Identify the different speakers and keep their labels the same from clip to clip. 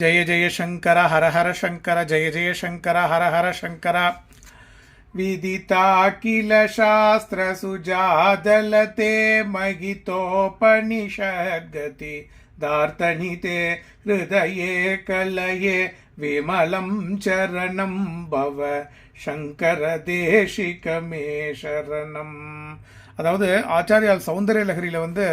Speaker 1: ஜெய ஜெயசங்கர ஹர ஹர சங்கர ஜெய ஜெயசங்கர ஹர ஹர சங்கர விதிதாகில சாஸ்திர சுஜாதலதே மகிதோபனிஷத்கதி தார்த்தனிதே ஹிருதயே கலையே விமலம் சரணம் பவ சங்கர தேசிகமே சரணம் அதாவது ஆச்சாரியால் சௌந்தரிய லகரியில் வந்து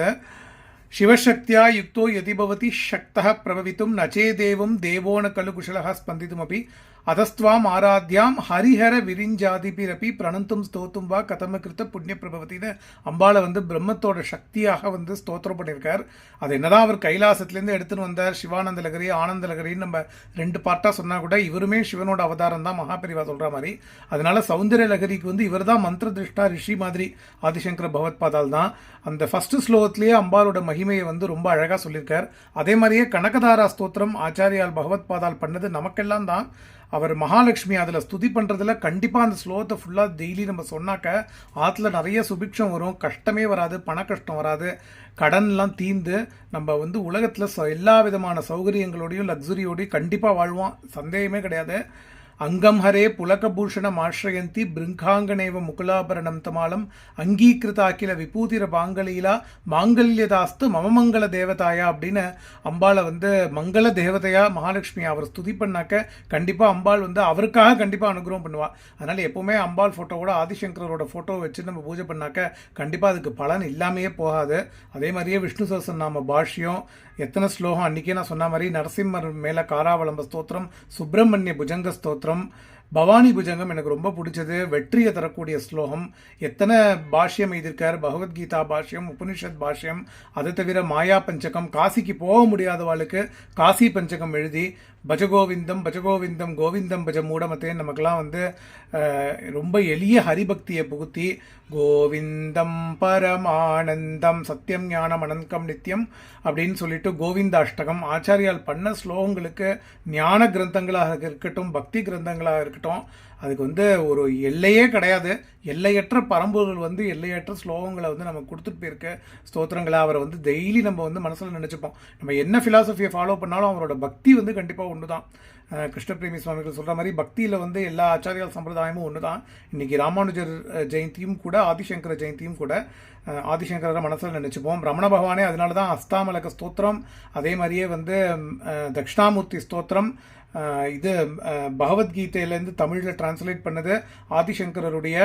Speaker 1: சிவசக்தியா யுக்தோ யதிபவதி சக்தக பிரபவித்தும் நச்சேதேவம் தேவோன கலு ஸ்பந்திதுமபி அதஸ்துவாம் ஆராத்யாம் ஹரிஹர விரிஞ்சாதிபிரபி பிரணந்தும் ஸ்தோத்தும் வா கதம கிருத்த புண்ணிய பிரபவத்தின்னு அம்பாளை வந்து பிரம்மத்தோட சக்தியாக வந்து ஸ்தோத்திரம் பண்ணியிருக்கார். அது என்னதான் அவர் கைலாசத்துலேருந்து எடுத்துன்னு வந்தார். சிவானந்த லகரி ஆனந்த லகரின்னு நம்ம ரெண்டு பார்ட்டாக சொன்னால் கூட இவருமே சிவனோட அவதாரம் தான் மகாபெரிவா சொல்கிற மாதிரி. அதனால சௌந்தர்ய லகரிக்கு வந்து இவர் தான் மந்திர திருஷ்டா ரிஷி மாதிரி ஆதிசங்கர பகவத் பாதால் தான். அந்த ஃபஸ்ட்டு ஸ்லோகத்திலேயே அம்பாலோட மகிமையை வந்து ரொம்ப அழகாக சொல்லியிருக்கார். அதே மாதிரியே கனகதாரா ஸ்தோத்திரம் ஆச்சாரியால் பகவத் பாதால் பண்ணது நமக்கெல்லாம் தான். அவர் மகாலட்சுமி அதில் ஸ்துதி பண்ணுறதுல கண்டிப்பாக அந்த ஸ்லோகத்தை ஃபுல்லாக டெய்லி நம்ம சொன்னாக்க ஆற்றுல நிறைய சுபிக்ஷம் வரும். கஷ்டமே வராது பண கஷ்டம் வராது. கடன்லாம் தீந்து நம்ம வந்து உலகத்தில் ச எல்லா விதமான சௌகரியங்களோடையும் லக்ஸுரியோடையும் கண்டிப்பாக வாழ்வோம். சந்தேகமே கிடையாது. அங்கம்ஹரே புலகபூஷணம் ஆஷ்ரயந்தி பிருங்காங்கனேவ முகுலாபரணம் தமாலம் அங்கீகிருத விபூதிர பாங்கலீலா மாங்கல்யதாஸ்து மமமங்கல தேவதாயா அப்படின்னு அம்பாளை வந்து மங்கள தேவதையா மகாலட்சுமி அவர் ஸ்துதி பண்ணாக்க கண்டிப்பாக அம்பாள் வந்து அவருக்காக கண்டிப்பாக அனுகிரகம் பண்ணுவாள் அதனால் எப்போவுமே அம்பாள் ஃபோட்டோவோட ஆதிசங்கரோட ஃபோட்டோ வச்சு நம்ம பூஜை பண்ணாக்க கண்டிப்பாக அதுக்கு பலன் இல்லாமையே போகாது. அதே மாதிரியே விஷ்ணு சஹஸ்ர நாம பாஷ்யம் எத்தனை ஸ்லோகம் அன்றைக்கே நான் சொன்ன மாதிரி நரசிம்மர் மேலே காராவளம்ப ஸ்தோத்திரம் சுப்பிரமணிய புஜங்க ஸ்தோத்திரம் from பவானி புஜங்கம் எனக்கு ரொம்ப பிடிச்சது. வெற்றியை தரக்கூடிய ஸ்லோகம். எத்தனை பாஷ்யம் எழுதியிருக்கார்? பகவத்கீதா பாஷ்யம் உபனிஷத் பாஷ்யம். அதை தவிர மாயா பஞ்சகம். காசிக்கு போக முடியாதவாளுக்கு காசி பஞ்சகம் எழுதி பஜகோவிந்தம் பஜகோவிந்தம் கோவிந்தம் பஜ மூடமத்தே நமக்கெல்லாம் வந்து ரொம்ப எளிய ஹரிபக்தியை புகுத்தி கோவிந்தம் பரமானந்தம் சத்தியம் ஞானம் அனந்தம் நித்தியம் அப்படின்னு சொல்லிட்டு கோவிந்தாஷ்டகம். ஆச்சாரியால் பண்ண ஸ்லோகங்களுக்கு ஞான கிரந்தங்களாக இருக்கட்டும் பக்தி கிரந்தங்களாக இருக்கட்டும் இருக்கட்டும். அதுக்கு வந்து ஒரு எல்லையே கிடையாது. எல்லையற்ற பரம்புகள் வந்து எல்லையற்ற ஸ்லோகங்களை வந்து நம்ம கொடுத்துட்டு போயிருக்க. ஸ்தோத்திரங்களை அவரை வந்து டெய்லி நம்ம வந்து மனசில் நினச்சிப்போம். நம்ம என்ன ஃபிலாசபியை ஃபாலோ பண்ணாலும் அவரோட பக்தி வந்து கண்டிப்பாக ஒன்று தான் கிருஷ்ணபிரேமி சுவாமிகள் சொல்கிற மாதிரி பக்தியில் வந்து எல்லா ஆச்சாரியால் சம்பிரதாயமும் ஒன்று தான் இன்றைக்கி ராமானுஜர் ஜெயந்தியும் கூட ஆதிசங்கர ஜெயந்தியும் கூட ஆதிசங்கரை மனசில் நினச்சிப்போம். ரமண பகவானே அதனால தான் அஸ்தாமலக ஸ்தோத்திரம் அதே மாதிரியே வந்து தக்ஷணாமூர்த்தி ஸ்தோத்திரம் இது பகவத்கீதையிலேருந்து தமிழில் டிரான்ஸ்லேட் பண்ணது ஆதிசங்கரருடைய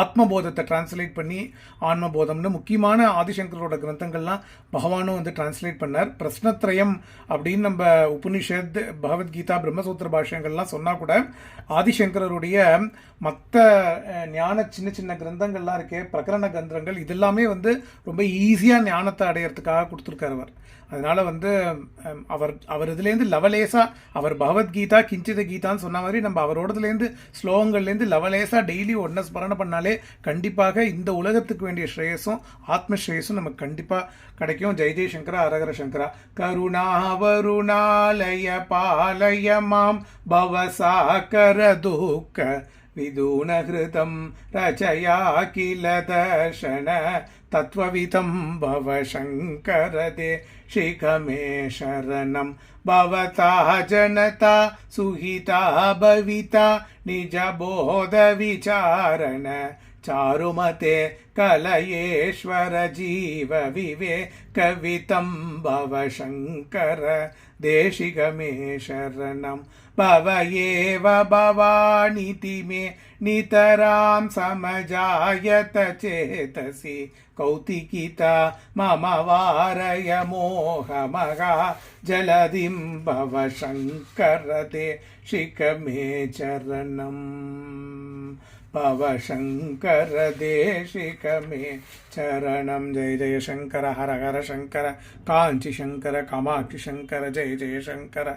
Speaker 1: ஆத்மபோதத்தை டிரான்ஸ்லேட் பண்ணி ஆன்மபோதம்னு. முக்கியமான ஆதிசங்கரோட கிரந்தங்கள்லாம் பகவானும் வந்து டிரான்ஸ்லேட் பண்ணார். பிரஸ்னத்ரயம் அப்படின்னு நம்ம உபனிஷத் பகவத்கீதா பிரம்மசூத்திர பாஷ்யங்கள்லாம் சொன்னால் கூட ஆதிசங்கரருடைய மற்ற ஞான சின்ன சின்ன கிரந்தங்கள்லாம் இருக்கே பிரகரண கிரந்தங்கள் இதெல்லாமே வந்து ரொம்ப ஈஸியாக ஞானத்தை அடையிறதுக்காக கொடுத்துருக்காரு அவர். அதனால் வந்து அவர் அவர் இதுலேருந்து லவலேசா அவர் பகவத்கீதா கிஞ்சித கீதான்னு சொன்ன மாதிரி நம்ம அவரோடதுலேருந்து ஸ்லோகங்கள்லேருந்து லவலேசா டெய்லி ஒன்றை ஸ்மரணை பண்ணாலே கண்டிப்பாக இந்த உலகத்துக்கு வேண்டிய ஸ்ரேயஸும் ஆத்ம ஸ்ரேயஸும் நமக்கு கண்டிப்பாக கிடைக்கும். ஜெய் ஜெய் சங்கரா அரகர சங்கரா. கருணா வருணாலய பாலய மாம் பவசாகர துக்க विदूनहृतं रचया किल दर्शन तत्त्वविदं भव शङ्करदे शिखमे शरणं भवता जनता सुहिता भविता निजबोधविचारण चारुमते कलयेश्वर जीव विवेकवितं भव शङ्कर देशिकमे शरणं भव एव भवानीति मे नितरां समजायत चेतसि कौतिकिता मम वारय मोहमगा जलधिं भव शङ्कर देशिकमे चरणम् பவசங்கரதேசிகமே. சரணம் ஜெய ஜெயசங்கர ஹர ஹர சங்கர காஞ்சி சங்கர காமாட்சி சங்கர ஜெய ஜெயசங்கர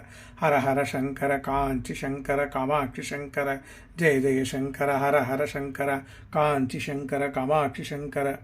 Speaker 1: ஹர ஹர சங்கர காஞ்சி சங்கர காமாட்சி சங்கர ஜெய ஜெயசங்கர ஹர ஹர சங்கர காஞ்சி சங்கர காமாட்சி சங்கர.